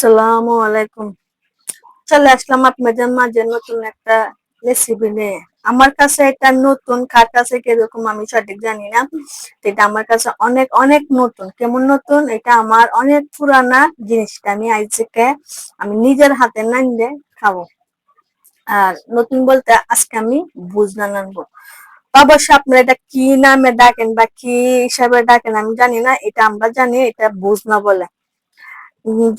আসসালামু আলাইকুম। চলে আসলাম আপনাদের মাঝে নতুন একটা রেসিপি নিয়ে। আমার কাছে এটা নতুন কার কাছে কীরকম আমি সঠিক জানি না এটা আমার কাছে অনেক অনেক নতুন। কেমন নতুন? এটা আমার অনেক পুরানা জিনিসটা। আমি আইজকে আমি নিজের হাতে নাইলে খাব। আর নতুন বলতে আজকে আমি বুঝনা নানবো। অবশ্য আপনারা এটা কি নামে ডাকেন বা কি হিসাবে ডাকেন আমি জানি না, এটা আমরা জানি, এটা বুঝনা বলে।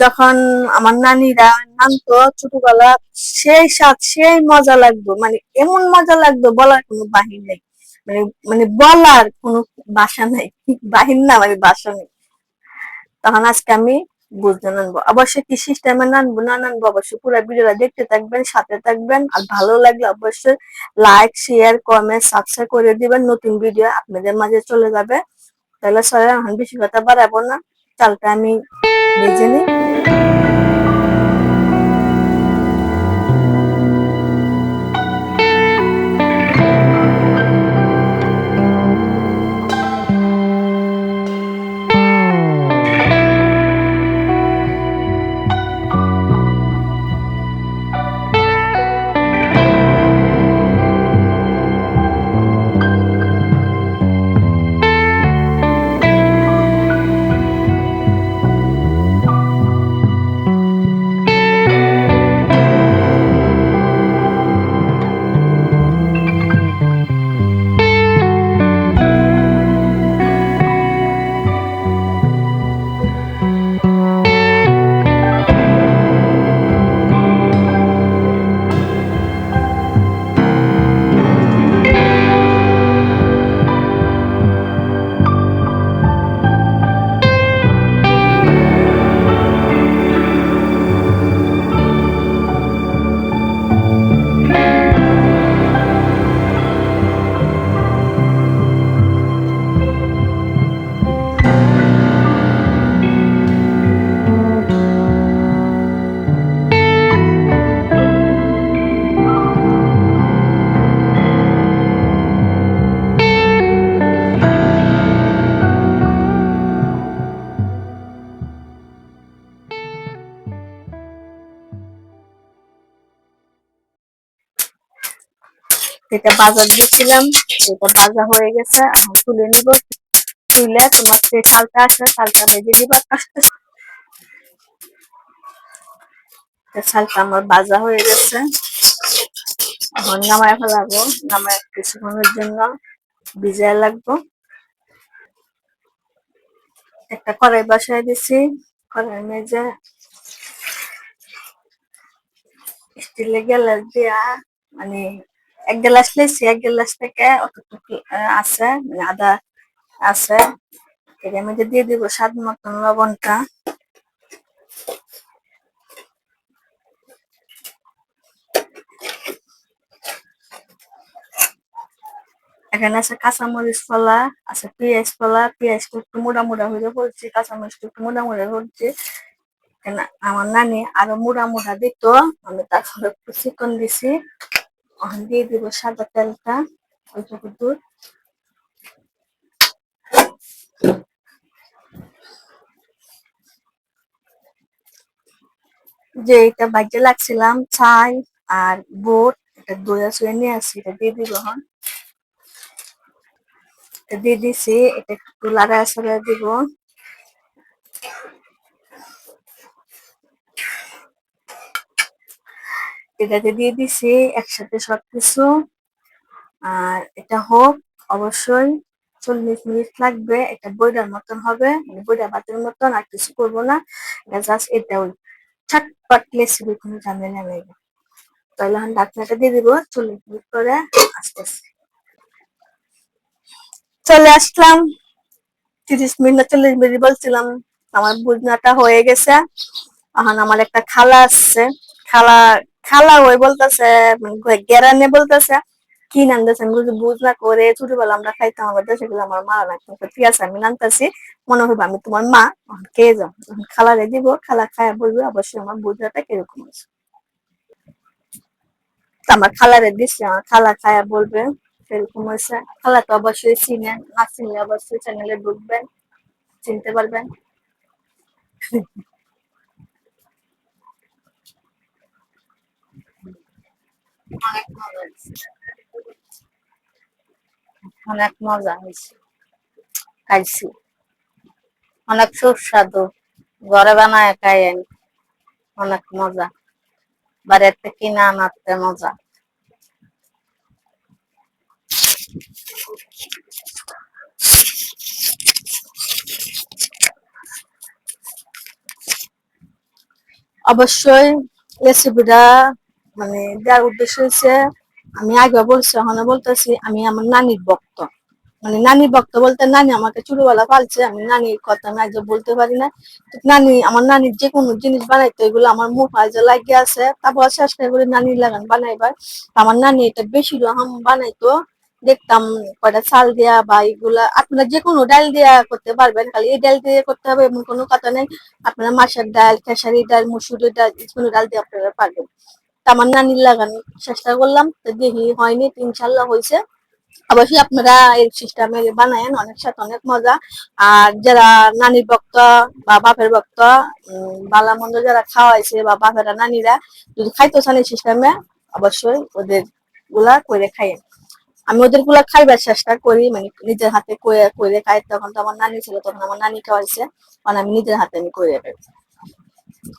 যখন আমার নানিরা নামতো ছোটবেলা সেই স্বাদ, সেই মজা লাগতো। মানে এমন মজা লাগতো বলার কোনো বাহির নেই। মানে মানে বলার কোনো বাসা নাই। বাহির না মানে বাসা নেই। তখন আজকে আমি বুঝতে নানবো। অবশ্যই কি সিস্টেমে নানবো, না নানবো অবশ্যই পুরো ভিডিওটা দেখতে থাকবেন, সাথে থাকবেন। আর ভালো লাগলে অবশ্যই লাইক শেয়ার কমেন্ট সাবস্ক্রাইব করে দিবেন। নতুন ভিডিও আপনাদের মাঝে চলে যাবে। তাহলে সবাই এখন বেশি কথা বাড়াবো না। চালটা আমি ভেজে নিই এটা বাজার দিয়েছিলাম এটা ভাজা হয়ে গেছে, আমি তুলে নিব। তুলে তোমার যে চালটা আছে, চালটা ভেজে দিবা। চালটা আমার ভাজা হয়ে গেছে। এখন নামায় ফেলাবো, নামায় কিছুক্ষণের জন্য ভিজায় লাগবো। একটা কড়াই বসায় দিছি কড়াই মেজে স্টিলের গ্যালাস দিয়া মানে এক গ্লাস লেছি এক গ্লাস থেকে অতটুকু আছে মানে আদা আছে। এটার মধ্যে দিয়ে দিব স্বাদ মতন লবণটা। এখানে আছে কাঁচামরিচ ফলা আছে পেঁয়াজ ফলা পেঁয়াজটা একটু মোড়া মোড়া হয়ে পড়ছে কাঁচামরিচটা একটু মোড়া হচ্ছে। এখানে আমার নানি আরও মোড়া মোড়া দিত, আমি তারপরে একটু চিকন দিছি। এখন দিয়ে দিব, সাদা তেলটা অল্প যে এটা বাজে লাগছিলাম ছাই আর বোট, এটা দইয়া শুয়ে নিয়ে আসছি এটা দিয়ে দিব এখন। দিয়ে দিছি, এটা একটু লাগায় সারাই দিব। এটাতে দিয়ে দিছি একসাথে সবকিছু। আর এটা হোক, অবশ্যই চল্লিশ মিনিট লাগবে এটা বইটার মতন হবে মানে বইটা ভাতের মতন, আর কিছু করব না। এটা জাস্ট এটা ওই ছটপট রেসিপি কোনো ঝামেলা নেই। তাহলে এখন ঢাকনাটা দিয়ে দিব, চল্লিশ মিনিট করে আস্তে আস্তে চলে আসলাম। তিরিশ মিনিট না চল্লিশ মিনিট বলছিলাম, আমার বুঝনাটা হয়ে গেছে। এখন আমার একটা খালা আসছে। খালা খালা ওই বলতেছে গেরানে বলতেছে, কি নামতেছে আমি বলছি, বুঝ না করে ছোটবেলা আমরা খাইতাম আমার দেশে গুলো আমার মা রাখতাম ঠিক আছে, আমি নামতেছি, মনে হবে আমি তোমার মা কে যাও খালারে দিব, খালা খায়া বলবে, অবশ্যই আমার বুঝনাটা কীরকম আছে আমার খালারে দিচ্ছে আমার খালা খায়া বলবে সেরকম হয়েছে। খালা তো অবশ্যই চিনেন না চিনলে অবশ্যই চ্যানেলে ঢুকবেন, চিনতে পারবেন। অনেক মজা হয়েছে। খাইছি। অনেক সুস্বাদু। ঘরে বানায় খাই আমি। অনেক মজা। বাড়িতে কিনা আনাতে মজা। অবশ্যই রেসিপিটা মানে দেওয়ার উদ্দেশ্য হচ্ছে, আমি আগে বলছি, এখনও বলতেছি, আমি আমার নানির ভক্ত। মানে নানির ভক্ত বলতে নানি আমাকে ছোটবেলা পালছে, আমি নানির কথা আমি আগে বলতে পারি না নানি, আমার নানির যে কোনো জিনিস বানাইতো এগুলো আমার মুখ আজ লাগিয়ে আছে, তারপর চেষ্টা করে নানির লাগান বানাইবার। আমার নানি এটা বেশি রকম বানাইতো, দেখতাম কয়টা চাল দেয়া বা এগুলা, আপনারা যে কোনো ডাল দেয়া করতে পারবেন, খালি এই ডাল দিয়ে করতে হবে এমন কোনো কথা নেই। আপনারা মাছের ডাল খেসারি ডাল মুসুরি ডাল কোনো ডাল দিয়ে আপনারা পারবেন। তা আমার নানির লাগান চেষ্টা করলাম। দেখি হয়নি তিন ইনশাল্লাহ হয়েছে অবশ্যই আপনারা এই সিস্টেমে বানায়েন, অনেক সাথে অনেক মজা। আর যারা নানির ভক্ত বা বাপের ভক্ত বালা মন্দ যারা খাওয়াইছে বা বাপেরা নানিরা, যদি খাইতে চান এই সিস্টেমে অবশ্যই ওদেরগুলা করে খাইয়েন। আমি ওদেরগুলা খাইবার চেষ্টা করি মানে নিজের হাতে করে খাই, তখন তো আমার নানি ছিল, তখন আমার নানি খাওয়াইছে কারণ আমি নিজের হাতে আমি করে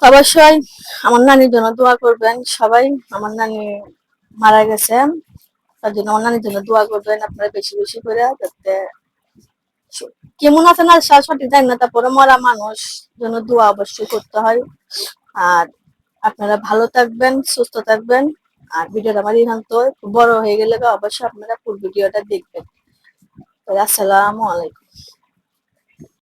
অবশ্যই আমার নানির জন্য দোয়া করবেন সবাই, আমার নানি মারা গেছে, তার জন্য আমার নানির জন্য দোয়া করবেন আপনারা বেশি বেশি করে যাতে কেমন আছে না সঠিক জানি না, তারপরে মরা মানুষ, জন্য দোয়া অবশ্যই করতে হয়। আর আপনারা ভালো থাকবেন, সুস্থ থাকবেন। আর ভিডিওটা আমার এখান তো বড় হয়ে গেলে অবশ্যই আপনারা ফুল ভিডিওটা দেখবেন। আসসালামু আলাইকুম।